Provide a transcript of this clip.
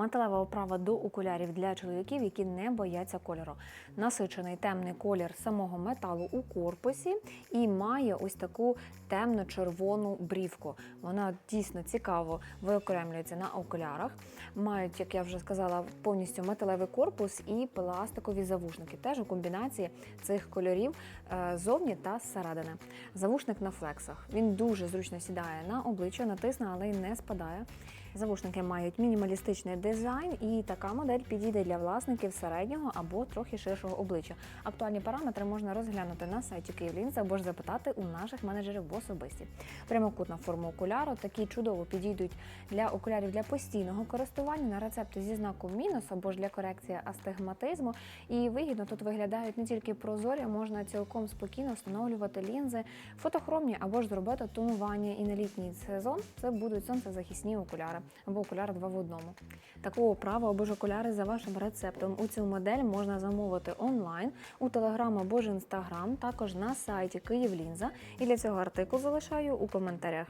Металева оправа до окулярів для чоловіків, які не бояться кольору. Насичений темний колір самого металу у корпусі і має ось таку темно-червону брівку. Вона дійсно цікаво виокремлюється на окулярах. Мають, як я вже сказала, повністю металевий корпус і пластикові завушники. Теж у комбінації цих кольорів е, зовні та зсередини. Завушник на флексах. Він дуже зручно сідає на обличчя, натисне, але й не спадає. Завушники мають мінімалістичний дизайн, і така модель підійде для власників середнього або трохи ширшого обличчя. Актуальні параметри можна розглянути на сайті Київлінз або ж запитати у наших менеджерів в особисті. Прямокутна форма окуляру такі чудово підійдуть для окулярів для постійного користування на рецепти зі знаком мінус або ж для корекції астигматизму. І вигідно тут виглядають не тільки прозорі, можна цілком спокійно встановлювати лінзи фотохромні або ж зробити тонування. І на літній сезон це будуть сонцезахисні окуляри або окуляри два в одному. Такого права або ж окуляри за вашим рецептом. У цю модель можна замовити онлайн у Телеграм або ж Інстаграм, також на сайті Київлінза. І для цього артикул залишаю у коментарях.